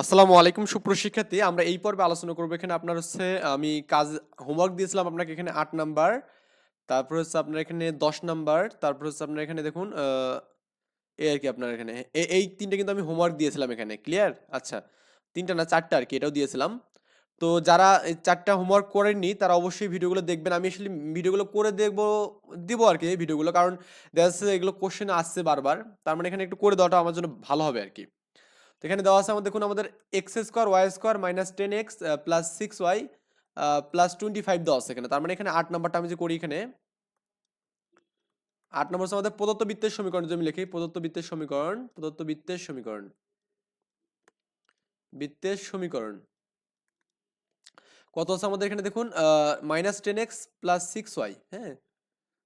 আসসালামু আলাইকুম সুপ্রশিক্ষার্থী আমরা এই পর্বে আলোচনা করব এখানে আপনার হচ্ছে, আমি কাজ হোমওয়ার্ক দিয়েছিলাম আপনাকে এখানে আট নাম্বার, তারপর হচ্ছে আপনার এখানে দশ নাম্বার, তারপর হচ্ছে আপনার এখানে দেখুন এই আর কি আপনার এখানে। এই তিনটে কিন্তু আমি হোমওয়ার্ক দিয়েছিলাম এখানে ক্লিয়ার আচ্ছা তিনটা না চারটা আর কি, এটাও দিয়েছিলাম। তো যারা এই চারটা হোমওয়ার্ক করেননি, তারা অবশ্যই ভিডিওগুলো দেখবেন। আমি আসলে ভিডিওগুলো করে দেখব, দিব আর কি এই ভিডিওগুলো, কারণ দেখা যাচ্ছে এগুলো কোশ্চেন আসছে বারবার, তার মানে এখানে একটু করে দেওয়াটা আমার জন্য ভালো হবে আর কি। এখানে দেওয়া আছে আমাদের দেখুন, আমাদের x square y square minus ten x plus six y plus twenty five দেওয়া আছে এখানে। তার মানে এখানে আট নাম্বারটা আমি যে করি এখানে, আট নম্বর আমাদের প্রদত্ত বৃত্তের সমীকরণ, যদি আমি লিখি প্রদত্ত বৃত্তের সমীকরণ প্রদত্ত বৃত্তের সমীকরণ বৃত্তের সমীকরণ। কত আছে আমাদের এখানে দেখুন minus ten x plus six y হ্যাঁ?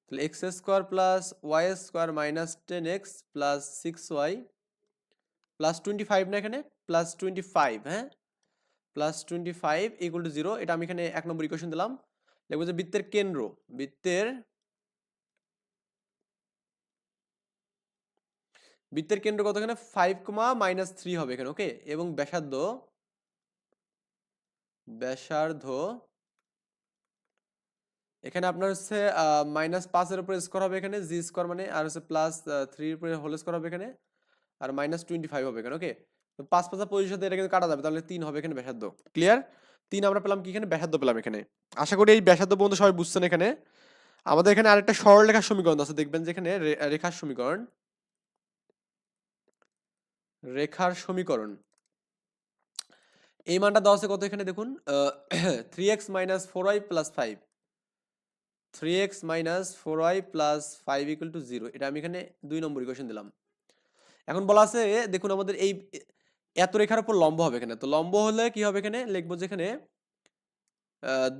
তাহলে x square plus y square minus ten x plus six y plus twenty five না এখানে? প্লাস টোয়েন্টি ফাইভ হ্যাঁ? Plus twenty five equal to zero এটা আমি এখানে এক নম্বর ইকুয়েশন দিলাম। লিখব যে বৃত্তের কেন্দ্র, বৃত্তের বৃত্তের কেন্দ্র কত এখানে ফাইভ কমা মাইনাস থ্রি হবে এখানে ওকে এবং ব্যাসার্ধ ব্যাসার্ধ, এখানে আপনার হচ্ছে মাইনাস পাঁচের উপরে স্কোয়ার হবে এখানে জি স্কোয়ার মানে আর হচ্ছে প্লাস থ্রির উপরে হোল স্কোয়ার হবে এখানে। আর মাইনাস টোয়েন্টি ফাইভ হবে এখানে ওকে পাঁচ পাঁচা সাথে এটা কিন্তু কাটা যাবে, তাহলে তিন হবে এখানে ব্যাসার্ধ ক্লিয়ার তিন আমরা পেলাম কি এখানে? ব্যাসার্ধ পেলাম এখানে। আশা করি এই ব্যাসার্ধ পর্যন্ত সবাই বুঝছেন এখানে। আমাদের এখানে আরেকটা সরলরেখার সমীকরণ আছে, দেখবেন যে এখানে রেখার সমীকরণ। রেখার সমীকরণ। এই মানটা দেওয়া আছে কত এখানে দেখুন? Three x minus four y plus five three x minus four y plus five equal to zero এটা আমি এখানে দুই নম্বর ইকুয়েশন দিলাম। এখন বলা আছে দেখুন আমাদের এই এত রেখার উপর লম্ব হবে এখানে। তো লম্ব হলে কি হবে এখানে? লিখব যে এখানে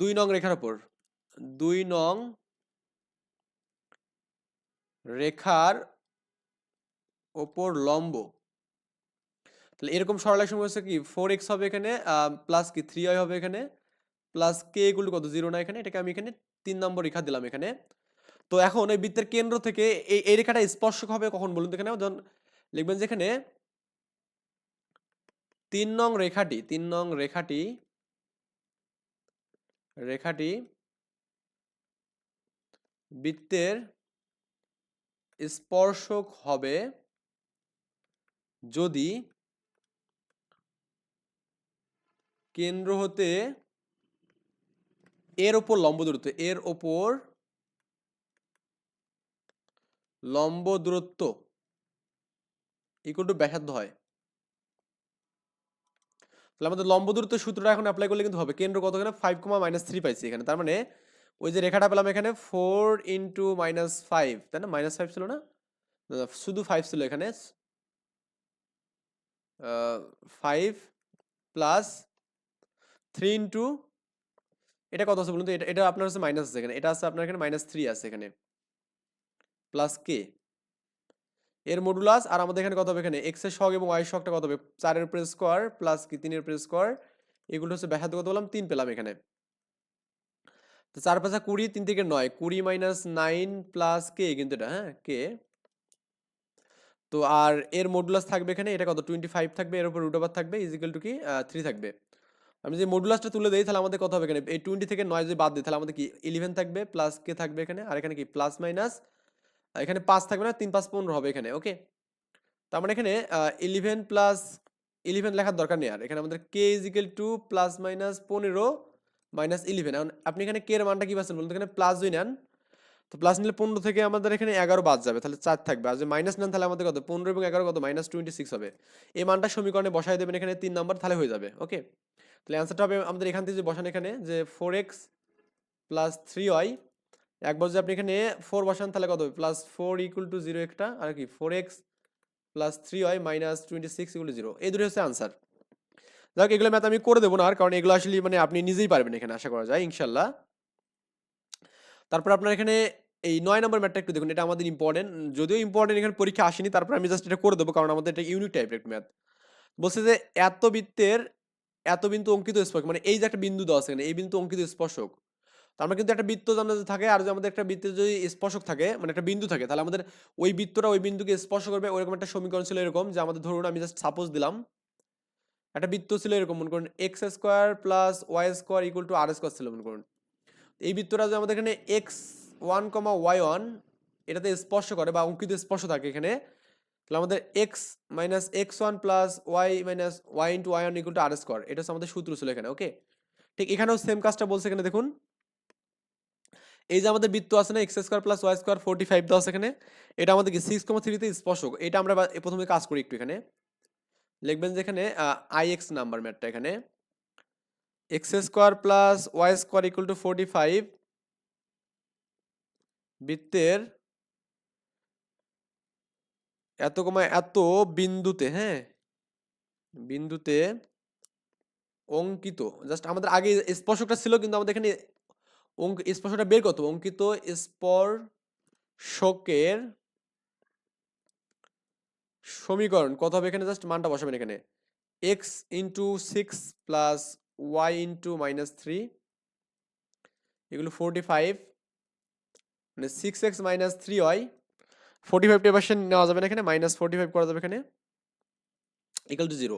দুই নং রেখার উপর। দুই নং রেখার ওপর লম্ব। তাহলে এরকম সরলের সময় হচ্ছে কি ফোর এক্স হবে এখানে প্লাস কি থ্রি হবে এখানে প্লাস কে এগুলো কত? জিরো না এখানে। এটাকে আমি এখানে তিন নম্বর রেখা দিলাম এখানে। তো এখন এই বৃত্তের কেন্দ্র থেকে এই এই রেখাটা স্পর্শক হবে কখন বলুন তো এখানে? যখন লিখবেন যেখানে তিন নং রেখাটি, তিন নং রেখাটি রেখাটি বৃত্তের স্পর্শক হবে যদি কেন্দ্র হতে এর ওপর লম্ব দূরত্ব, এর ওপর লম্ব দূরত্ব ইকুয়াল টু ব্যাসার্ধ হয়। তাহলে আমাদের লম্ব দূরত্ব সূত্রটা এখন অ্যাপ্লাই করলে কিন্তু হবে। কেন্দ্র কত এখানে ফাইভ কমা মাইনাস থ্রি পাইছি এখানে। তার মানে ওই যে রেখাটা পেলাম এখানে ফোর ইন্টু মাইনাস ফাইভ তাই না? মাইনাস ফাইভ ছিল না? শুধু ফাইভ ছিল এখানে। ফাইভ প্লাস থ্রি ইন্টু এটা কত আছে বলুন তো? এটা এটা আপনার হচ্ছে মাইনাস আছে এখানে। এটা আছে আপনার এখানে মাইনাস থ্রি আছে এখানে। প্লাস কে এর মডুলাস আর আমাদের এখানে কত হবে এখানে? এক্সের শখ এবং ওয়াই শখটা কত হবে? চারের উপরে স্কোয়ার প্লাস কি? তিনের উপরে স্কোয়ার এগুলো হচ্ছে ব্যাসার্ধ কত বললাম, তিন পেলাম এখানে। তো চার পাঁচা কুড়ি, তিন থেকে নয়। কুড়ি মাইনাস নাইন প্লাস কে কিন্তু এটা হ্যাঁ? কে তো আর এর মডুলাস থাকবে এখানে, এটা কত? টোয়েন্টি ফাইভ থাকবে, এর উপর রুট ওভার থাকবে ইজিক্যাল টু কি? থ্রি থাকবে। আমি যে মডুলাসটা তুলে দিই, তাহলে আমাদের কত হবে এখানে? এই টোয়েন্টি থেকে নয় যদি বাদ দিই, তাহলে আমাদের কি? ইলেভেন থাকবে প্লাস কে থাকবে এখানে, আর এখানে কি? প্লাস মাইনাস এখানে পাঁচ থাকবে না, তিন পাঁচ পনেরো হবে এখানে ওকে তার মানে এখানে ইলেভেন প্লাস ইলেভেন লেখার দরকার নেই আর। এখানে আমাদের কে ইজিক্যাল টু প্লাস মাইনাস পনেরো মাইনাস ইলেভেন এখন আপনি এখানে কে এর মানটা কি পাচ্ছেন বলুন এখানে প্লাস দুই নেন। তো প্লাস নিলে পনেরো থেকে আমাদের এখানে এগারো বাদ যাবে, তাহলে চার থাকবে। আর যদি মাইনাস নেন তাহলে আমাদের কত? পনেরো এবং এগারো কত? মাইনাস টোয়েন্টি সিক্স হবে। এই মানটা সমীকরণে বসাই দেবেন, এখানে তিন নাম্বার তাহলে হয়ে যাবে ওকে তাহলে অ্যান্সারটা হবে আমাদের এখান থেকে যে বসান এখানে যে four x plus three y একবার যদি আপনি এখানে ফোর বসান, তাহলে কত হবে? Plus four equal to zero একটা, আর কি? ফোর এক্স প্লাস থ্রি হয় minus twenty six equal zero এই দুটো হচ্ছে আনসার যাক, এগুলো ম্যাথ আমি করে দেবো না আর কারণ এগুলো আসলে মানে আপনি নিজেই পারবেন এখানে, আশা করা যায় ইনশাল্লাহ তারপর আপনার এখানে এই নয় নম্বর ম্যাথটা একটু দেখুন, এটা আমাদের ইম্পর্টেন্ট যদিও ইম্পর্টেন্ট এখানে পরীক্ষা আসেনি, তারপর আমি জাস্ট এটা করে দেবো, কারণ আমাদের এটা ইউনিক টাইপের একটা ম্যাথ বলছে যে, এত বৃত্তের এত বিন্দু অঙ্কিত স্পর্শক মানে এই যে একটা বিন্দু দেওয়া আছে এখানে, এই বিন্দু অঙ্কিত স্পর্শক আমরা কিন্তু একটা বৃত্ত জানা যে থাকে, আর যদি আমাদের একটা বৃত্তের যদি স্পর্শক থাকে মানে একটা বিন্দু থাকে, তাহলে আমাদের ওই বৃত্তটা ওই বিন্দুকে স্পর্শ করবে। ওইরকম একটা সমীকরণ ছিল এরকম, যে আমাদের ধরুন আমি জাস্ট সাপোজ দিলাম, একটা বৃত্ত ছিল এরকম, মনে করুন x square plus y square equal to r square ছিল, মনে করুন। এই বৃত্তটা যে আমাদের এখানে x one comma y one এটাতে স্পর্শ করে বা অঙ্কিত স্পর্শ থাকে এখানে, তাহলে আমাদের x minus x one plus y minus y into y one equal to r square এটা হচ্ছে আমাদের সূত্র ছিল এখানে ওকে ঠিক এখানেও সেম কাজটা বলছে এখানে, দেখুন। এই যে আমাদের বৃত্ত আছে না, x square plus y square forty five আছে এখানে, এটা আমাদের সিক্স কমা থ্রিতে স্পর্শক? এটা আমরা প্রথমে কাজ করি একটু এখানে। লিখবেন যে এখানে আই এক্স নাম্বার ম্যাটটা এখানে। X square plus y square equal to forty five বৃত্তের এত কমা, এত বিন্দুতে হ্যাঁ বিন্দুতে অঙ্কিত। জাস্ট আমাদের আগে স্পর্শকটা ছিল, কিন্তু আমাদের এখানে অঙ্ক স্পর্শটা বের করতে। অঙ্কিত স্পর্শকের সমীকরণ। কত হবে এখানে? জাস্ট মানটা বসাবেন এখানে। X into six plus y into minus three এগুলো ফোরটি ফাইভ মানে six x minus three y forty five percent নেওয়া যাবে না এখানে। মাইনাস ফোর্টি ফাইভ করা যাবে এখানে। ইকাল টু জিরো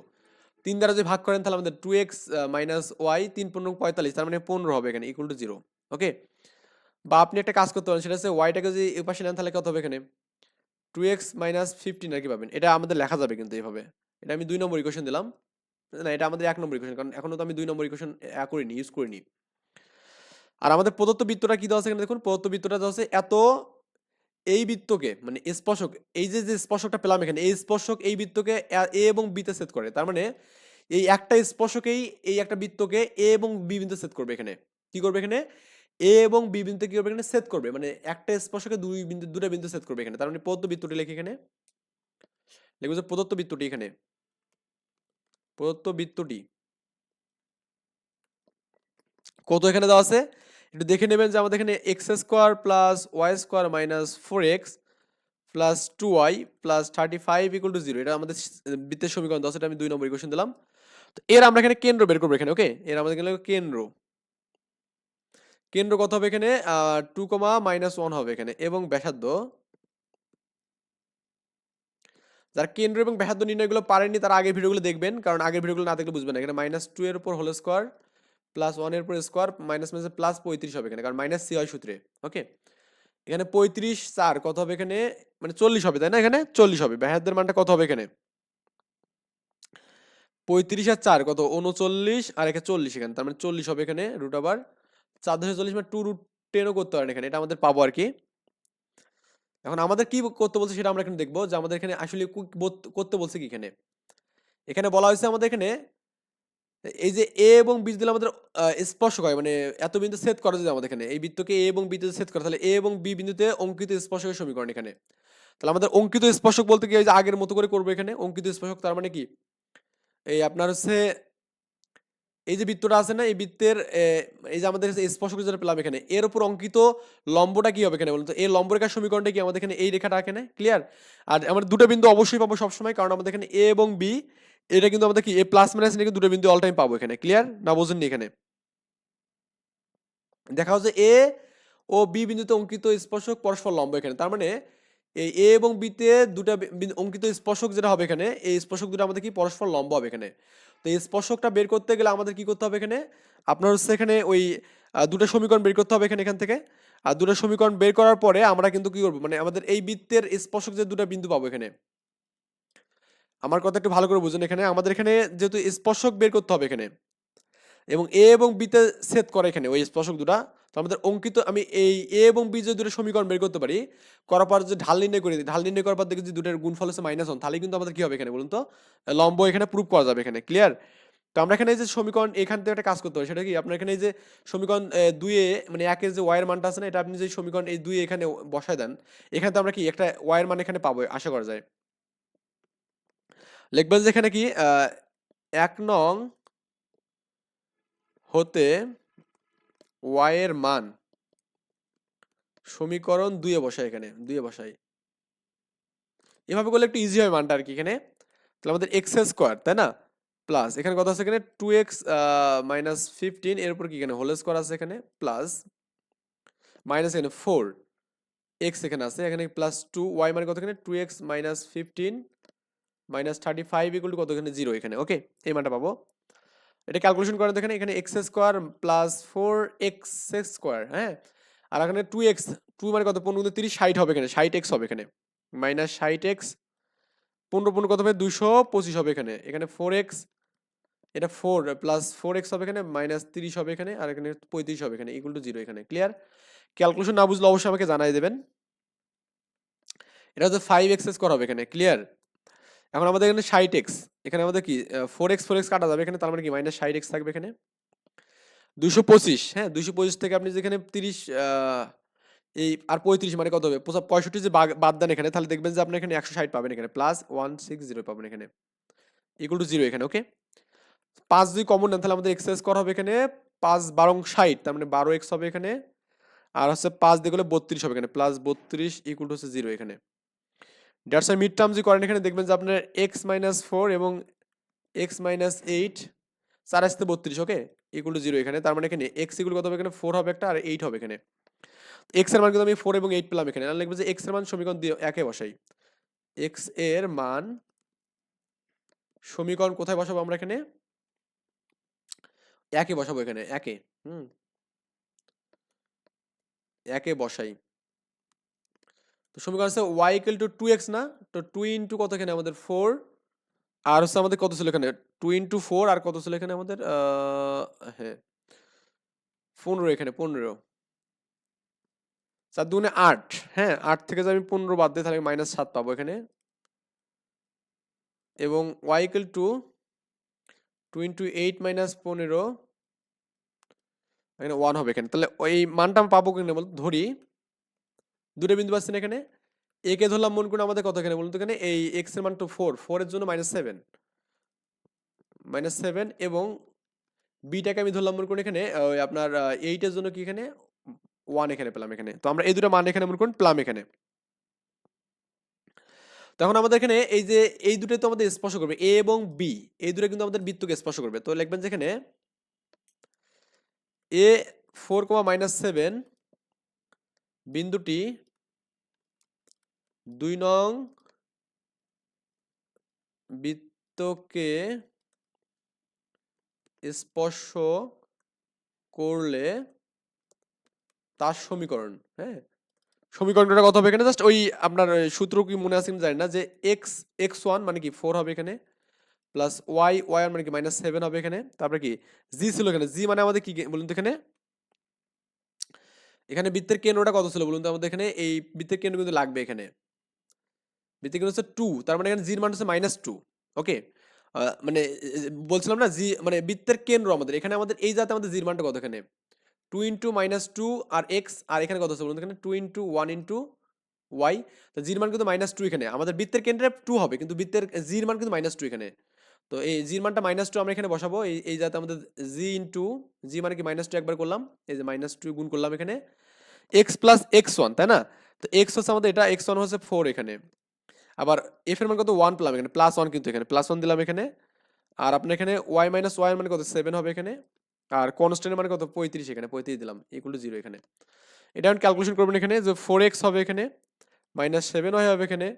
তিন দ্বারা যদি ভাগ করেন তাহলে আমাদের টু এক্স মাইনাস ওয়াই তিন পনেরো পঁয়তাল্লিশ। তার মানে পনেরো হবে এখানে ইকুয়াল টু জিরো ওকে? বা আপনি একটা কাজ করতে পারেন, সেটা হচ্ছে ওয়াইটাকে যদি এই পাশে নেন, তাহলে কত হবে এখানে? টু এক্স মাইনাস ফিফটিন আর কি পাবেন। এটা আমাদের লেখা যাবে কিন্তু এইভাবে এটা আমি দুই নম্বর ইকুয়েশন দিলাম। না, এটা আমাদের এক নম্বর ইকুয়েশন কারণ এখনও তো আমি দুই নম্বর ইকুয়েশন করিনি ইউজ করিনি। আর আমাদের প্রদত্ত বৃত্তটা কি দেওয়া আছে এখানে দেখুন? প্রদত্ত বৃত্তটা দেওয়া আছে এত এই বৃত্তকে মানে স্পর্শক, এই যে যে স্পর্শকটা পেলাম এখানে, এই স্পর্শক এই বৃত্তকে এ- এ এবং বিতে সেট করে। তার মানে এই একটা স্পর্শকেই এই একটা বৃত্তকে এ এবং বি বিন্দু সেট করবে এখানে। কি করবে এখানে? এ এবং বি বিন্দু কি করবে এখানে? সেট করবে। মানে একটা স্পর্শকে দুই বিন্দু, দুটো বিন্দু সেট করবে এখানে। তার মানে প্রদত্ত বৃত্তটি লেখে এখানে। লিখব যে প্রদত্ত বৃত্তটি এখানে। প্রদত্ত বৃত্তটি। কত এখানে দেওয়া আছে? একটু দেখে নেবেন যে আমাদের এখানে x square plus y square minus four x plus two y plus thirty five equal to zero এটা আমাদের বৃত্তের সমীকরণ দশ এটা আমি দুই নম্বর ইকুয়েশন দিলাম। তো এর আমরা এখানে কেন্দ্র বের করব এখানে ওকে এর আমাদের কেন্দ্র। কেন্দ্র কত হবে এখানে? টু কমা মাইনাস ওয়ান হবে এখানে এবং ব্যাসার্ধ। যারা কেন্দ্র এবং ব্যাসার্ধ নির্ণয়গুলো পারেননি তারা আগের ভিডিওগুলো দেখবেন, কারণ আগের ভিডিওগুলো না দেখলে বুঝবেন না। এখানে মাইনাস টু এর উপর হোল স্কোয়ার প্লাস ওয়ানের উপর স্কোয়ার মাইনাস মাইনাস প্লাস পঁয়ত্রিশ হবে এখানে, কারণ মাইনাস সি হয় সূত্রে ওকে এখানে পঁয়ত্রিশ চার কত হবে এখানে? মানে চল্লিশ হবে, তাই না এখানে? চল্লিশ হবে, ব্যাসার্ধের মানটা কত হবে এখানে? পঁয়ত্রিশ আর চার কত? উনচল্লিশ আর এখানে চল্লিশ এখানে, তার মানে চল্লিশ হবে এখানে রুট আবার চার দশে চল্লিশ মানে টু রুট টেনও করতে পারেন এখানে, এটা আমাদের পাবো আর কি। এখন আমাদের কি করতে বলছে সেটা আমরা এখানে দেখব যে আমাদের এখানে আসলে করতে বলছে কি এখানে? এখানে বলা হয়েছে আমাদের এখানে, এই যে এ এবং বি দিলে আমাদের স্পর্শক হয় মানে এত বিন্দু সেট করা যদি আমাদের এখানে, এই বৃত্তকে এ এবং বিতে সেট করা, তাহলে এ এবং বি বিন্দুতে অঙ্কিত স্পর্শকের সমীকরণ এখানে। তাহলে আমাদের অঙ্কিত স্পর্শক বলতে কি যে আগের মতো করে করব এখানে? অঙ্কিত স্পর্শক তার মানে কি? এই আপনার হচ্ছে এই যে বৃত্তটা আছে না, এই বৃত্তের এই যে আমাদের স্পর্শক যেটা পেলাম এখানে, এর উপর অঙ্কিত লম্বটা কি হবে এখানে বলুন তো? এই লম্ব রেখার সমীকরণটা কি আমাদের এখানে এই রেখাটা এখানে ক্লিয়ার আর আমরা দুটো বিন্দু অবশ্যই পাবো সবসময়, কারণ আমাদের এখানে এ এবং বি এটা কিন্তু আমাদের কি? এ প্লাস মাইনাস নিয়ে দুটো বিন্দু অল টাইম পাবো এখানে। ক্লিয়ার না বোঝেননি এখানে? দেখা হচ্ছে এ ও বি বিন্দুতে অঙ্কিত স্পর্শক পরস্পর লম্ব এখানে। তার মানে এই এ এবং বিতে দুটা অঙ্কিত স্পর্শক যেটা হবে এখানে, এই স্পর্শক দুটো আমাদের কি? পরস্পর লম্ব হবে এখানে। তো এই স্পর্শকটা বের করতে গেলে আমাদের কি করতে হবে এখানে? আপনার হচ্ছে এখানে ওই দুটো সমীকরণ বের করতে হবে এখানে, এখান থেকে। আর দুটো সমীকরণ বের করার পরে আমরা কিন্তু কি করব? মানে আমাদের এই বৃত্তের স্পর্শক যে দুটো বিন্দু পাবো এখানে। আমার কথা একটু ভালো করে বুঝুন এখানে। আমাদের এখানে যেহেতু স্পর্শক বের করতে হবে এখানে। এবং এ এবং বিতে সেট করে এখানে ওই স্পর্শক দুটা। তো আমাদের অঙ্কিত আমি এই এ এবং বি যে দুটো সমীকরণ বের করতে পারি করার পর যে ঢাল নির্ণয় করে দিই ঢাল নির্ণয় করার পর দেখি যে দুটোর গুণফল হচ্ছে মাইনাস ওয়ান তাহলে কিন্তু আমাদের কী হবে এখানে বলুন তো? লম্ব এখানে প্রুভ করা যাবে এখানে ক্লিয়ার তো আমরা এখানে যে সমীকরণ এখান থেকে একটা কাজ করতে হবে সেটা কি? আপনার এখানে যে সমীকরণ এ, দুইয়ে মানে একের যে ওয়াইয়ের মানটা আছে না এটা আপনি যে সমীকরণ এই দুই এখানে বসায় দেন এখানে তো আমরা কি একটা ওয়াইয়ের মান এখানে পাবো আশা করা যায়। লিখবেন যে এখানে কি এক নং হতে ওয়াইয়ের মান সমীকরণ দুইয়ে বসাই এখানে, দুইয়ে বসাই। এভাবে করলে একটু ইজি হয় মানটা আর কি এখানে। তাহলে আমাদের এক্স স্কোয়ার তাই না? প্লাস এখানে কত আছে এখানে টু এক্স মাইনাস ফিফটিন এর উপর কি এখানে হোল স্কোয়ার আছে এখানে? প্লাস মাইনাস এখানে ফোর এক্স এখানে আছে। এখানে প্লাস টু ওয়াই মানে কত এখানে? Two x minus fifteen minus thirty five equal to কত এখানে? জিরো এখানে ওকে এই মানটা পাবো। এটা ক্যালকুলেশন করেন তো এখানে x square plus four x square হ্যাঁ? আর এখানে টু এক্স টু মানে কত? পনেরো তিরিশ, ষাট হবে এখানে, ষাট এক্স হবে এখানে। মাইনাস ষাট এক্স পনেরো পনেরো কত হবে? দুশো পঁচিশ হবে এখানে। এখানে ফোর এক্স এটা ফোর প্লাস ফোর এক্স হবে এখানে মাইনাস তিরিশ হবে এখানে, আর এখানে পঁয়ত্রিশ হবে এখানে ইকুয়াল টু জিরো এখানে। ক্লিয়ার ক্যালকুলেশন না বুঝলে অবশ্যই আমাকে জানাই দেবেন। এটা হচ্ছে ফাইভ এক্স স্কোয়ার হবে এখানে ক্লিয়ার এখন আমাদের এখানে ষাট এক্স এখানে আমাদের কি ফোর এক্স ফোর এক্স কাটা যাবে। এখানে তার মানে কি মাইনাস ষাট এক্স থাকবে এখানে। দুশো পঁচিশ হ্যাঁ দুশো পঁচিশ থেকে আপনি যেখানে তিরিশ এই, আর পঁয়ত্রিশ মানে কত হবে? পঁয়ষট্টি যে বাদ দেন এখানে, তাহলে দেখবেন যে আপনি এখানে একশো ষাট পাবেন এখানে। প্লাস ওয়ান সিক্স জিরো পাবেন এখানে। ইকুয়াল টু জিরো এখানে ওকে পাঁচ দুই কমন নেন, তাহলে আমাদের এক্সারসাইজ করা হবে এখানে পাঁচ বারো ষাট, তার মানে বারো এক্স হবে এখানে। আর হচ্ছে পাঁচ দিয়ে গেলে বত্রিশ হবে এখানে। প্লাস বত্রিশ ইকুয়াল টু হচ্ছে জিরো এখানে। ডেটস মিড টার্ম যদি করেন, এখানে দেখবেন যে আপনার এক্স মাইনাস ফোর এবং এক্স মাইনাস এইট চার আসতে বত্রিশ ওকে ইকুয়াল টু জিরো এখানে। তার মানে এখানে এক্স ইকুয়াল কত হবে এখানে? ফোর হবে একটা, আর এইট হবে এখানে। এক্সের মান কিন্তু আমি ফোর এবং এইট পেলাম এখানে। আর লিখবে যে এক্সের মান সমীকরণ দিয়ে একে বসাই। এক্সের মান সমীকরণ কোথায় বসাবো আমরা এখানে? একে বসাবো এখানে, একে, হুম? একে বসাই। তো সমীকরণ আছে y equal to two x না? তো টু ইন্টু কত এখানে? আমাদের ফোর আর হচ্ছে আমাদের কত ছিল এখানে? টু ইন্টু ফোর আর কত ছিল এখানে আমাদের? হ্যাঁ। পনেরো এখানে, পনেরো। চার দুগুণে আট। হ্যাঁ আট থেকে যদি আমি পনেরো বাদ দিই, তাহলে মাইনাস সাত পাবো এখানে। এবং y equal to two into eight minus পনেরো, এখানে ওয়ান হবে এখানে। তাহলে ওই মানটা আমি পাবো কিনা বল ধরি। দুটো বিন্দু পাচ্ছেন এখানে। একে ধরলাম মন করে আমাদের কত এখানে বলুন তো এখানে? এই এক্সের মান তো ফোর ফোরের জন্য মাইনাস সেভেন মাইনাস সেভেন এবং বিটাকে আমি ধরলাম মনে করুন এখানে আপনার এইটের জন্য কি এখানে? ওয়ান এখানে পেলাম এখানে। তো আমরা এই দুটো মান এখানে মনে করুন পেলাম এখানে। তখন আমাদের এখানে এই যে, এই দুটো তো আমাদের স্পর্শ করবে এ এবং বি এই দুটো কিন্তু আমাদের বৃত্তকে স্পর্শ করবে। তো লিখবেন যেখানে A four comma minus seven বিন্দুটি দুই নং বৃত্তকে স্পর্শ করলে তার সমীকরণ হ্যাঁ? সমীকরণটা কত হবে এখানে? জাস্ট ওই আপনার সূত্র কি মনে আছে জানি না, যে এক্স এক্স ওয়ান মানে কি ফোর হবে এখানে প্লাস ওয়াই ওয়াই মানে কি মাইনাস সেভেন হবে এখানে, তারপরে কি? জি ছিল এখানে জি মানে আমাদের কি বলুন তো এখানে? এখানে বৃত্তের কেন্দ্রটা কত ছিল বলুন তো? আমাদের এখানে এই বৃত্তের কেন্দ্র কিন্তু লাগবে এখানে। বৃত্তের কেন্দ্র হচ্ছে টু তার মানে এখানে জির মান হচ্ছে মাইনাস টু ওকে মানে বলছিলাম না জি মানে বৃত্তের কেন্দ্র আমাদের। এখানে আমাদের এই জাতে আমাদের জির মানটা কত এখানে? টু ইন্টু মাইনাস টু আর এক্স আর এখানে কত আছে বলুন এখানে two into one into y তো জির মান কিন্তু মাইনাস টু এখানে। আমাদের বৃত্তের কেন্দ্রে টু হবে, কিন্তু বৃত্তের জির মান কিন্তু মাইনাস টু এখানে। তো এই জির মানটা মাইনাস টু আমরা এখানে বসাবো। এই এই যাতে আমাদের জি ইন্টু জি মানে কি মাইনাস টু একবার করলাম? এই যে মাইনাস টু গুণ করলাম এখানে। এক্স প্লাস এক্স ওয়ান তাই না? তো এক্স হচ্ছে আমাদের এটা এক্স ওয়ান হচ্ছে ফোর এখানে। আবার এফ এর মান কত? ওয়ান পেলাম এখানে প্লাস ওয়ান কিন্তু এখানে প্লাস ওয়ান দিলাম এখানে। আর আপনার এখানে ওয়াই মাইনাস ওয়াই মানে কত? সেভেন হবে এখানে। আর কনস্ট্যান্ট মানে কত? পঁয়ত্রিশ এখানে, পঁয়ত্রিশ দিলাম ইকুয়াল টু জিরো এখানে। এটা আমি ক্যালকুলেশন করবেন এখানে যে ফোর এক্স হবে এখানে মাইনাস সেভেন ওয়াই হবে এখানে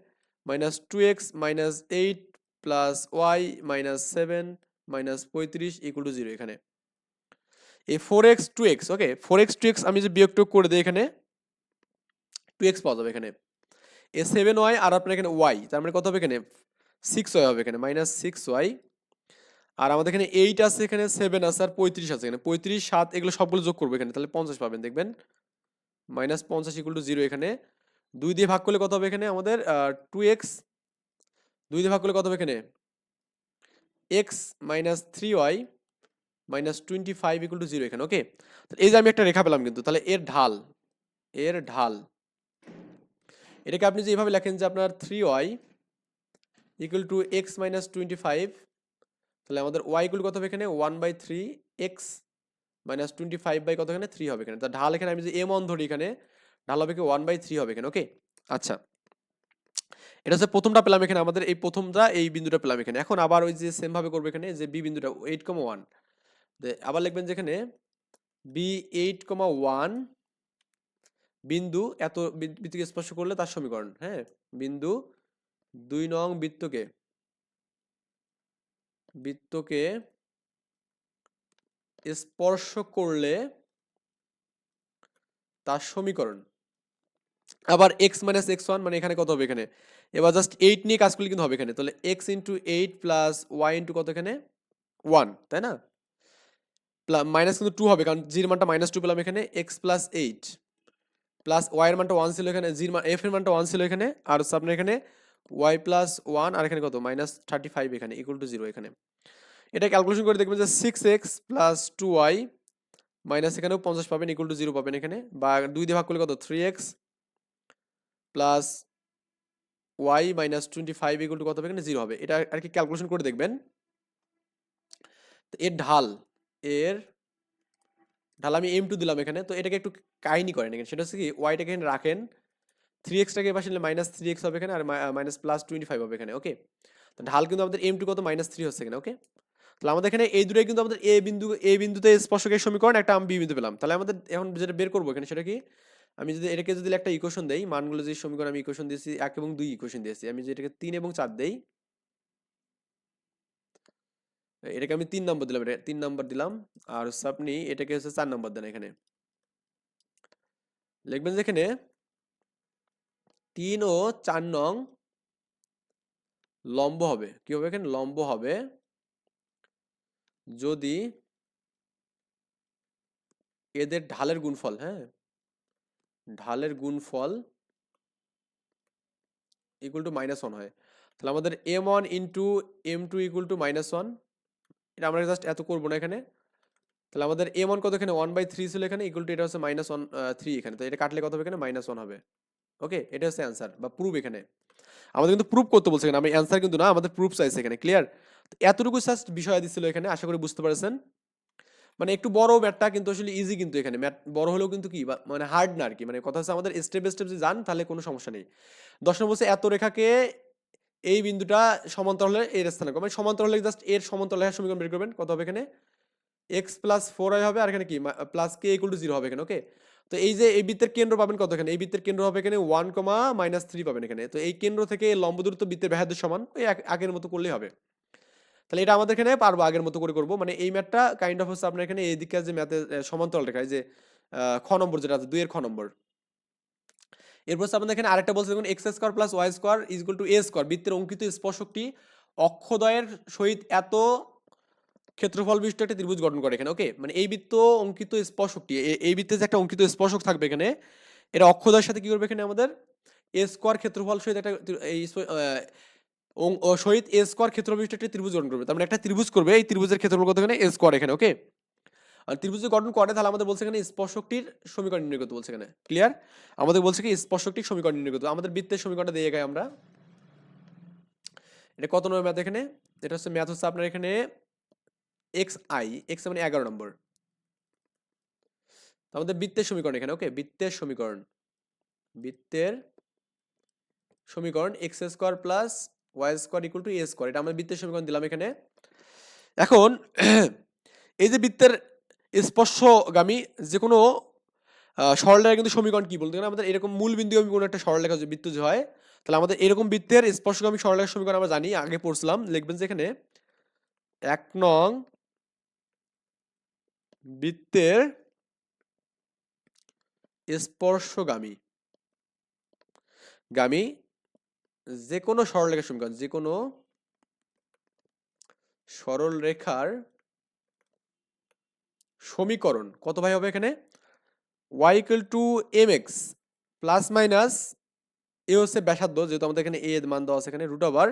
minus two x minus eight plus y minus seven minus পঁয়ত্রিশ ইকুয়াল টু জিরো এখানে। এই four x two x okay four x two x আমি যে বিয়োগ টোগ করে দিই এখানে টু এক্স পাওয়া যাবে এখানে। এ সেভেন ওয়াই আর আপনার এখানে ওয়াই তার মানে কত হবে এখানে? সিক্স ওয়াই হবে এখানে মাইনাস সিক্স ওয়াই আর আমাদের এখানে এইট আছে, এখানে সেভেন আছে, আর পঁয়ত্রিশ আছে এখানে। পঁয়ত্রিশ, সাত, এগুলো সবগুলো যোগ করব এখানে, তাহলে পঞ্চাশ পাবেন, দেখবেন। মাইনাস পঞ্চাশ ইকুয়াল টু জিরো এখানে। দুই দিয়ে ভাগ করলে কত হবে এখানে আমাদের? টু এক্স দুই দিয়ে ভাগ করলে কত হবে এখানে? X minus three y minus twenty five equal to zero এখানে ওকে এই যে আমি একটা রেখা পেলাম কিন্তু, তাহলে এর ঢাল এর ঢাল, এটাকে আপনি যে এইভাবে লেখেন যে আপনার three y equal to x minus twenty five তাহলে আমাদের ওয়াই ইকুয়াল কত হবে এখানে? One by three x minus twenty five by কত এখানে? থ্রি হবে এখানে। তা ঢাল এখানে আমি যে এম অন ধরি এখানে, ঢাল হবে কি? ওয়ান বাই থ্রি হবে এখানে ওকে আচ্ছা এটা হচ্ছে প্রথমটা পেলাম এখানে, আমাদের এই প্রথমটা এই বিন্দুটা পেলাম এখানে। এখন আবার ওই যে সেম ভাবে করব এখানে, যে বি বিন্দুটা এইট কমা ওয়ান আবার লিখবেন যেখানে বি এইট কমা ওয়ান বিন্দু এত বৃত্তকে স্পর্শ করলে তার সমীকরণ হ্যাঁ? বিন্দু দুই নং বৃত্তকে। বৃত্তকে স্পর্শ করলে তার সমীকরণ। আবার এক্স মাইনাস এক্স ওয়ান মানে এখানে কত হবে এখানে? এবার জাস্ট এইট নিয়ে কাজ করলে কিন্তু হবে এখানে। তাহলে x into eight plus y into কত এখানে? ওয়ান তাই না? মাইনাস কিন্তু টু হবে, কারণ জির মানটা মাইনাস টু পেলাম এখানে এক্স প্লাস এইট প্লাস ওয়াইয়ের মানটা ওয়ান ছিল এখানে জির মান এফ এর মানটা ওয়ান ছিল এখানে, আর হচ্ছে আপনার এখানে ওয়াই প্লাস ওয়ান আর এখানে কত? মাইনাস থার্টি ফাইভ এখানে ইকুয়াল টু জিরো এখানে। এটা ক্যালকুলেশন করে দেখবেন যে six x plus two y minus এখানেও পঞ্চাশ পাবেন ইকুয়াল টু জিরো পাবেন এখানে, বা দুই দিয়ে ভাগ করলে কত? Three x plus y minus twenty five equal to কত হবে? এখানে জিরো হবে। এটা আর কি ক্যালকুলেশন করে দেখবেন। এর ঢাল এর ঢাল আমি এম টু দিলাম এখানে, তো এটাকে একটু কাহিনী করেন এখানে। সেটা হচ্ছে কি ওয়াইটাকে এখানে রাখেন থ্রি এক্সটাকে পাশে মাইনাস থ্রি এক্স হবে এখানে আর মাইনাস প্লাস টোয়েন্টি ফাইভ হবে এখানে ওকে তো ঢাল কিন্তু আমাদের এম টু কত? মাইনাস থ্রি হচ্ছে এখানে ওকে তাহলে আমাদের এখানে এই দুটোই কিন্তু আমাদের এ বিন্দু এ বিন্দুতে স্পর্শকের সমীকরণ একটা আমি বি বিন্দু পেলাম। তাহলে আমাদের এখন যেটা বের করব এখানে সেটা কি, আমি যদি এটাকে যদি একটা ইকুয়েশন দেই, মানগুলো যে সমীকরণ আমি ইকুয়েশন দিয়েছি, এক এবং দুই ইকুয়েশন দিয়েছি, আমি যদি এটাকে তিন এবং চার দেই এটাকে আমি তিন নম্বর দিলাম তিন নম্বর দিলাম, আর হচ্ছে আপনি এটাকে হচ্ছে চার নম্বর দেন এখানে। লিখবেন যে এখানে তিন ও চার নং লম্ব হবে। কি হবে এখানে? লম্ব হবে যদি এদের ঢালের গুণফল হ্যাঁ? ঢালের গুণফল ইকুয়াল টু মাইনাস ওয়ান হয়। তাহলে আমাদের m one into m two equal to minus one এটা আমরা জাস্ট এত করব না এখানে। তাহলে আমাদের এম ওয়ান কত এখানে? ওয়ান বাই থ্রি ছিল এখানে ইকুয়াল টু এটা হচ্ছে মাইনাস ওয়ান থ্রি এখানে। তো এটা কাটলে কত হবে এখানে? মাইনাস ওয়ান হবে। ওকে এটা হচ্ছে অ্যান্সার বা প্রুফ এখানে। আমাদের কিন্তু প্রুফ করতে বলছে এখানে। আমি অ্যান্সার কিন্তু না, আমাদের প্রুফ চাইছে এখানে। ক্লিয়ার এতটুকু জাস্ট বিষয় দিচ্ছিল এখানে, আশা করি বুঝতে পারছেন। মানে একটু বড় ম্যাটটা কিন্তু আসলে ইজি কিন্তু এখানে। ম্যাট বড় হলেও কিন্তু কি? মানে হার্ড না আর কি। মানে কথা হচ্ছে আমাদের স্টেপ বাই স্টেপ যদি যান, তাহলে কোনো সমস্যা নেই। দশ নম্বর এত রেখাকে এই বিন্দুটা সমান্তর হলে এর স্থানে মানে সমান্তর হলে জাস্ট এর সমান্তর রেখার সমীকরণ বের করবেন। কত হবে এখানে? এক্স প্লাস ফোর আই হবে, আর এখানে কি? Plus k equal to zero হবে এখানে ওকে তো এই যে এই বৃত্তের কেন্দ্র পাবেন কত এখানে? এই বৃত্তের কেন্দ্র হবে এখানে ওয়ান কমা মাইনাস থ্রি পাবেন এখানে। তো এই কেন্দ্র থেকে লম্ব দূরত্ব বৃত্তের ব্যাহার্য সমান, ওই আগের মতো করলেই হবে। তাহলে এটা আমাদের এখানে পারব, আগের মতো করে করব। মানে এই ম্যাথটা কাইন্ড অফ হচ্ছে আপনার এখানে এই দিকে যে ম্যাথে সমান্তরাল রেখা, এই যে খ নম্বর যেটা আছে, দুইয়ের খ নম্বর। এরপর আমাদের এখানে আরেকটা বলছে, দেখুন x square plus y square is equal to a square বৃত্তের অঙ্কিত স্পর্শকটি অক্ষদয়ের সহিত এত ক্ষেত্রফল বিশিষ্ট একটা ত্রিভুজ গঠন করে এখানে ওকে মানে এই বৃত্ত অঙ্কিত স্পর্শকটি এই বৃত্তে যে একটা অঙ্কিত স্পর্শক থাকবে এখানে এটা অক্ষদয়ের সাথে কি করবে এখানে আমাদের? এ স্কোয়ার ক্ষেত্রফল সহিত একটা এই সহিত এ স্কোয়ার ক্ষেত্রফল বিশিষ্ট একটা ত্রিভুজ গঠন করবে। তার মানে একটা ত্রিভুজ করবে, এই ত্রিভুজের ক্ষেত্রফল কত এখানে? এ স্কোয়ার এখানে ওকে আর ত্রিভুজ গঠন করে তাহলে আমাদের বলছে এখানে স্পর্শকটির সমীকরণ নির্ণয় করতে বলছে এখানে। ক্লিয়ার আমাদের বলছে কি স্পর্শকটির সমীকরণ নির্ণয় করতে আমাদের বৃত্তের সমীকরণটা দিয়ে গাই আমরা। এটা কত নম্বর ম্যাথ এখানে? এটা হচ্ছে ম্যাথ হচ্ছে আপনার এখানে এক্স আই এক্স মানে এগারো নম্বর। আমাদের বৃত্তের সমীকরণ এখানে ওকে বৃত্তের সমীকরণ। বৃত্তের সমীকরণ x square plus y square equal to a square এটা আমরা বৃত্তের সমীকরণ দিলাম এখানে। এখন, এই যে বৃত্তের স্পর্শগামী যে কোনো আহ, সরলরেখার কিন্তু সমীকরণ কি বলতে আমাদের এরকম মূল বিন্দুগামী কোনো একটা সরলরেখা যে বৃত্ত হয়। তাহলে আমাদের এরকম বৃত্তের স্পর্শগামী সরলরেখার সমীকরণ আমরা জানি আগে পড়ছিলাম। লিখবেন যে এখানে এক নং বৃত্তের স্পর্শগামী গামী যে কোনো সরলরেখার সমীকরণ যে কোনো সরল রেখার সমীকরণ। কত ভাই হবে এখানে? y equal to m x plus minus a হচ্ছে ব্যাসার্ধ, যেহেতু আমাদের এখানে এ মান দেওয়া আছে এখানে root over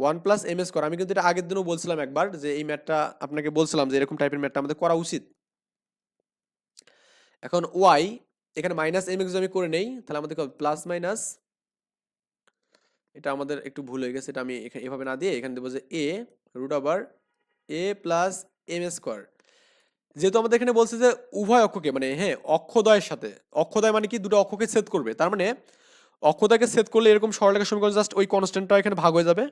one plus m s কর আমি কিন্তু এটা আগের দিনও বলছিলাম একবার যে এই ম্যাথটা আপনাকে বলছিলাম যে এরকম টাইপের ম্যাথটা আমাদের করা উচিত। এখন ওয়াই এখানে মাইনাস এম এক্স আমি করে নেই, তাহলে আমাদের প্লাস মাইনাস এটা আমাদের একটু ভুল হয়ে গেছে, এটা আমি এখানে এভাবে না দিয়ে এখানে দেবো যে a root over a plus m square যেহেতু আমাদের এখানে বলছে যে উভয় অক্ষকে মানে হ্যাঁ অক্ষদয়ের সাথে। অক্ষদয় মানে কি? দুটো অক্ষকে ছেদ করবে। তার মানে অক্ষদয়কে ছেদ করলে এরকম সরলরেখার সমীকরণ জাস্ট ওই কনস্ট্যান্টটা এখানে ভাগ হয়ে যাবে।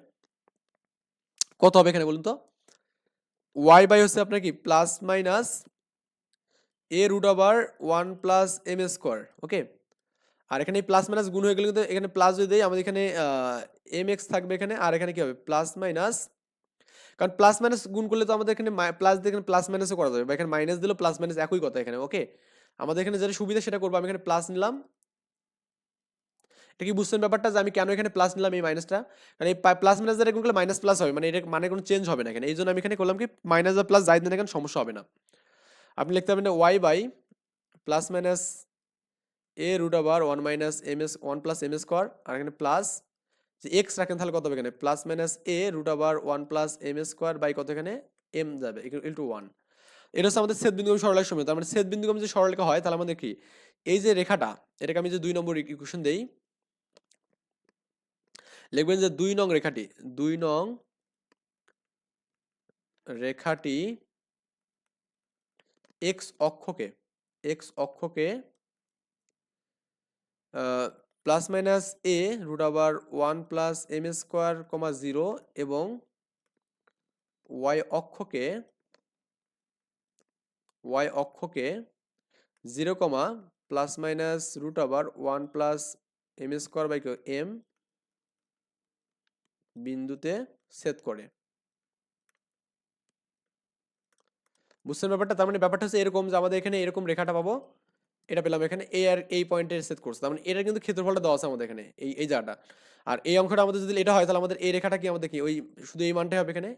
কত হবে এখানে বলুন তো? ওয়াই বাই হচ্ছে আপনার কি? Plus minus a root over one plus m square okay আর এখানে প্লাস মাইনাস গুণ হয়ে গেলে কিন্তু এখানে প্লাস যদি দেই, আমাদের এখানে এম এক্স থাকবে এখানে, আর এখানে কি হবে? প্লাস মাইনাস কারণ প্লাস মাইনাস গুণ করলে তো আমাদের এখানে প্লাস দিয়ে এখানে প্লাস মাইনাসও করা যাবে। বা এখানে মাইনাস দিলেও প্লাস মাইনাস একই কথা এখানে ওকে আমাদের এখানে যেটা সুবিধা সেটা করব, আমি এখানে প্লাস নিলাম। এটা কি বুঝছেন ব্যাপারটা? যে আমি কেন এখানে প্লাস নিলাম এই মাইনাসটা কারণ এই প্লাস মাইনাস দ্বারা গুণ করলে মাইনাস প্লাস হবে মানে এটা মানে কোনো চেঞ্জ হবে না এখানে। এই জন্য আমি এখানে করলাম কি মাইনাস বা প্লাস যাই দেন এখানে সমস্যা হবে না। আপনি লিখতে পারবেন y by plus minus a root আবার one minus m s one plus m s square আর এখানে প্লাস যে এক্স রাখেন তাহলে কত হবে এখানে? প্লাস মাইনাস এ রুট আবার one plus m square by কত এখানে? এম যাবে ইল টু ওয়ান এটা হচ্ছে আমাদের সেদ বিন্দুগম সরলের সময় তার মানে সেদ বিন্দুগম যে সরলরেখা হয়, তাহলে আমাদের কি? এই যে রেখাটা, এটাকে আমি যে দুই নম্বর ইকুয়েশন দেই, লিখবেন যে দুই নং রেখাটি, দুই নং রেখাটি এক্স অক্ষকে এক্স অক্ষকে প্লাস মাইনাস এ রুট আবার one plus m square comma zero এবং ওয়াই অক্ষকে y অক্ষকে zero comma plus minus root আবার one plus m square by m বিন্দুতে সেট করে। বুঝছেন ব্যাপারটা? তার মানে ব্যাপারটা হচ্ছে এরকম যে আমাদের এখানে এরকম রেখাটা পাবো। এটা পেলাম এখানে এ আর এই পয়েন্টে সেট করছে তার মানে এটা কিন্তু ক্ষেত্রফলটা দেওয়া আছে আমাদের এখানে, এই এই জায়গাটা আর এই অংশটা আমাদের যদি এটা হয়, তাহলে আমাদের এই রেখাটা কি আমাদের কি? ওই শুধু এই মানটাই হবে এখানে?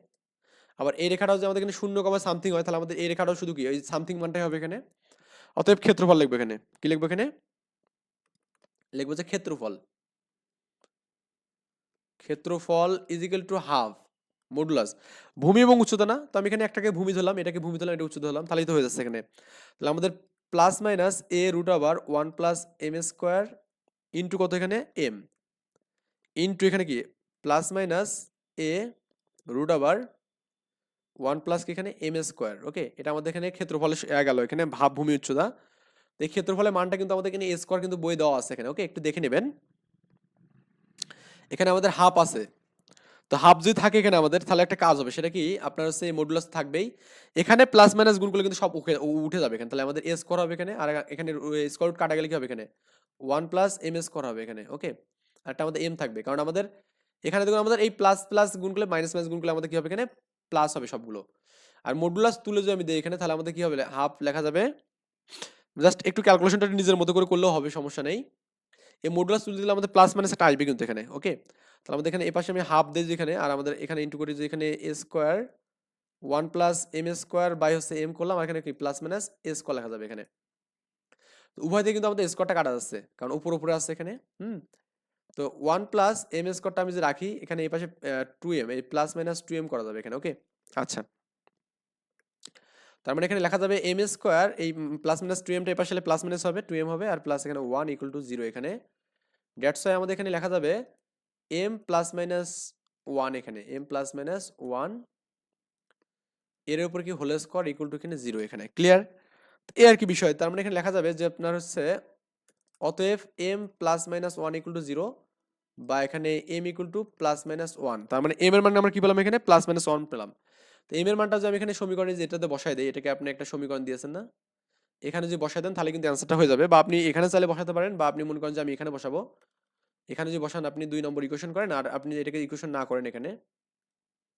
আবার এই রেখাটাও যদি আমাদের এখানে শূন্য কমা সামথিং হয়, তাহলে আমাদের এই রেখাটাও শুধু কি? ওই সামথিং মানটাই হবে এখানে। অতএব ক্ষেত্রফল লিখব এখানে। কি লিখব এখানে? লিখব যে ক্ষেত্রফল। ক্ষেত্রফল is equal to half modulus ভূমি এবং উচ্চতা না? তো আমি এখানে একটাকে ভূমি ধরলাম, এটাকে ভূমি ধরলাম, এটা উচ্চতা ধরলাম, তাহলেই তো হয়ে যাচ্ছে এখানে। তাহলে আমাদের প্লাস মাইনাস এ রুট আবার one plus m square into কত এখানে? এম ইন্টু এখানে কি? প্লাস মাইনাস এ রুট আবার ওয়ান প্লাস এখানে? এম স্কোয়ার ওকে এটা আমাদের এখানে ক্ষেত্রফলে গেল, এখানে ভাব ভূমি উচ্চতা। তো এই ক্ষেত্রফলের মানটা কিন্তু আমাদের এখানে এ স্কোয়ার কিন্তু বই দেওয়া আছে এখানে ওকে একটু দেখে নেবেন। এখানে আমাদের হাফ আছে। তো হাফ যদি থাকে এখানে আমাদের, তাহলে একটা কাজ হবে, সেটা কি আপনার হচ্ছে মডুলাস থাকবেই। এখানে প্লাস মাইনাস গুণগুলো কিন্তু সব উঠে যাবে এখানে, তাহলে আমাদের এস করা হবে এখানে, আর এখানে স্কোয়ার রুট কাটা গেলে কি হবে এখানে? ওয়ান প্লাস এম এস করা হবে এখানে ওকে আর একটা আমাদের এম থাকবে, কারণ আমাদের, এখানে দেখুন আমাদের এই প্লাস প্লাস গুণগুলো মাইনাস মাইনাস গুণগুলো আমাদের কি হবে এখানে? প্লাস হবে সবগুলো। আর মডুলাস তুলে যদি আমি দিই এখানে, তাহলে আমাদের কি হবে? হাফ লেখা যাবে জাস্ট একটু ক্যালকুলেশনটা নিজের মতো করে করলেও হবে, সমস্যা নেই। এই মডুলাস তুলে দিলে আমাদের প্লাস মাইনাস একটা আসবে কিন্তু এখানে ওকে তাহলে আমাদের এখানে এপাশে আমি হাফ দিই যেখানে, আর আমাদের এখানে ইন্টু করি যে এখানে a square one plus m square by হচ্ছে এম করলাম, আর এখানে কি? প্লাস মাইনাস এ স্কোয়ার লেখা যাবে এখানে। তো উভয় দিয়ে কিন্তু আমাদের স্কোয়ারটা কাটা যাচ্ছে, কারণ উপর উপরে আসছে এখানে, হুম? তো ওয়ান প্লাস এম স্কোয়ারটা আমি যে রাখি, এখানে এই পাশে টু এম এই প্লাস মাইনাস টু এম করা যাবে এখানে ওকে আচ্ছা। তার মানে এখানে লেখা যাবে এম স্কোয়ার এই প্লাস মাইনাস টু এমটা এই পাশে প্লাস মাইনাস হবে টু এম হবে, আর প্লাস এখানে ওয়ান ইকুয়াল টু জিরো এখানে। ডেটস হয় আমাদের এখানে লেখা যাবে এম প্লাস মাইনাস ওয়ান এখানে এম প্লাস মাইনাস ওয়ানের উপর কি হোল স্কোয়ার ইকুয়াল টু এখানে জিরো এখানে ক্লিয়ার এ আর কি বিষয়, তার মানে এখানে লেখা যাবে যে আপনার হচ্ছে অতএব m plus minus one equal to zero বা এখানে m equal to plus minus one তার মানে এম এর মানে আমরা কি পেলাম এখানে? প্লাস মাইনাস ওয়ান পেলাম। তো এম এর মানটা যদি আমি এখানে সমীকরণে যেটাতে বসাই দিই, এটাকে আপনি একটা সমীকরণ দিয়েছেন না? এখানে যদি বসাই দেন, তাহলে কিন্তু অ্যান্সারটা হয়ে যাবে। বা আপনি এখানে চাইলে বসাতে পারেন, বা আপনি মনে করেন যে আমি এখানে বসাবো। এখানে যদি বসান, আপনি দুই নম্বর ইকুয়েশন করেন, আর আপনি এটাকে ইকুয়েশন না করেন এখানে,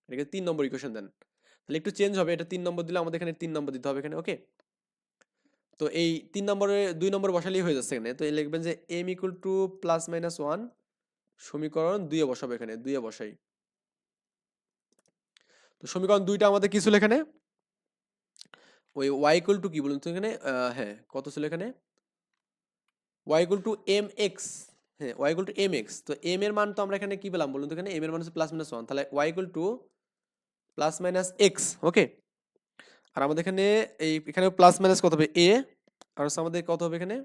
এটাকে তিন নম্বর ইকুয়েশন দেন। তাহলে একটু চেঞ্জ হবে। এটা তিন নম্বর দিলে আমাদের এখানে তিন নম্বর দিতে হবে এখানে ওকে তো এই তিন নম্বরে, দুই নম্বর বসালেই হয়ে যাচ্ছে এখানে। তো এই লিখবেন যে m equal to plus minus one সমীকরণ দুইয়ে বসাবো এখানে, দুইয়ে বসাই। তো সমীকরণ দুইটা আমাদের কি ছিল এখানে? ওই ওয়াই ইকুয়াল টু কি বলুন তো এখানে? হ্যাঁ কত ছিল এখানে? Y equal to m x হ্যাঁ y equal to m x তো এম এর মান তো আমরা এখানে কি পেলাম বলুন তো এখানে? এম এর মান হচ্ছে প্লাস মাইনাস ওয়ান তাহলে y equal to plus minus x okay আর আমাদের এখানে এই এখানে প্লাস মাইনাস কত হবে? এ আর হচ্ছে আমাদের কত হবে এখানে?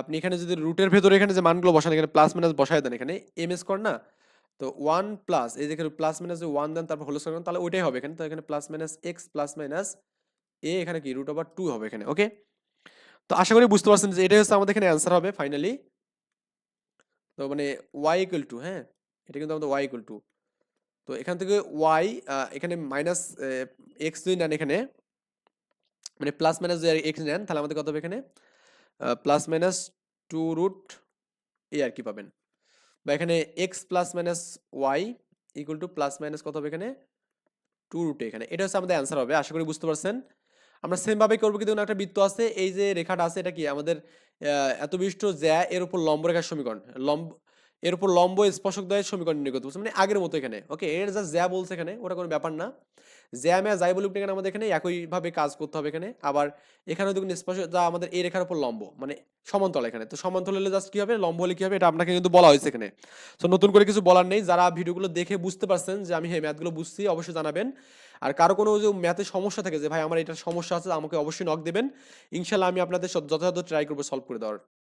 আপনি এখানে যদি রুটের ভেতরে এখানে যে মানগুলো বসান, এখানে প্লাস মাইনাস বসায় দেন এখানে এম এস কর না? তো ওয়ান প্লাস, এই যেখানে প্লাস মাইনাস ওয়ান দেন, তারপর হোল স্কোয়ার তাহলে ওইটাই হবে এখানে। তো এখানে plus minus x plus minus a এখানে কি? রুট ওভার টু হবে এখানে ওকে তো আশা করি বুঝতে পারছেন যে এটাই হচ্ছে আমাদের এখানে অ্যান্সার হবে ফাইনালি তো মানে ওয়াই ইকুয়াল টু হ্যাঁ? এটা কিন্তু আমাদের ওয়াই ইকুয়াল টু তো এখান থেকে ওয়াই এখানে মাইনাস এক্স যদি নেন এখানে মানে প্লাস মাইনাস যদি এক্স নেন, তাহলে আমাদের কত হবে এখানে? Plus minus two root a আর কি পাবেন। বা এখানে x plus minus y equal to plus minus কত হবে এখানে? টু রুট এখানে। এটা হচ্ছে আমাদের অ্যান্সার হবে, আশা করি বুঝতে পারছেন। আমরা সেমভাবে করব কিন্তু একটা বৃত্ত আছে, এই যে রেখাটা আছে এটা কি? আমাদের এত বিষ্ট জ্যা এর উপর লম্ব রেখার সমীকরণ, লম্ব, এর উপর লম্ব স্পর্শক দ্বয়ের সমীকরণ নির্গত মানে আগের মতো এখানে ওকে এর যা জ্যা বলছে এখানে, ওটা কোনো ব্যাপার না। জ্যা ম্যা যাই বলুক না কেন আমাদের এখানে একইভাবে কাজ করতে হবে এখানে। আবার এখানে দেখুন স্পর্শ যা আমাদের এই রেখার উপর লম্ব মানে সমান্তরাল এখানে। তো সমান্তরাল হলে জাস্ট কি হবে? লম্ব হলে কি হবে? এটা আপনাকে কিন্তু বলা হয়েছে এখানে। তো নতুন করে কিছু বলার নেই। যারা ভিডিওগুলো দেখে বুঝতে পারছেন যে আমি এই ম্যাথগুলো বুঝছি, অবশ্যই জানাবেন। আর কারও কোনো যে ম্যাথে সমস্যা থাকে যে, ভাই, আমার এটা সমস্যা আছে, আমাকে অবশ্যই নক দেবেন। ইনশাল্লাহ আমি আপনাদের যথাযথ ট্রাই করব সলভ করে দেওয়ার।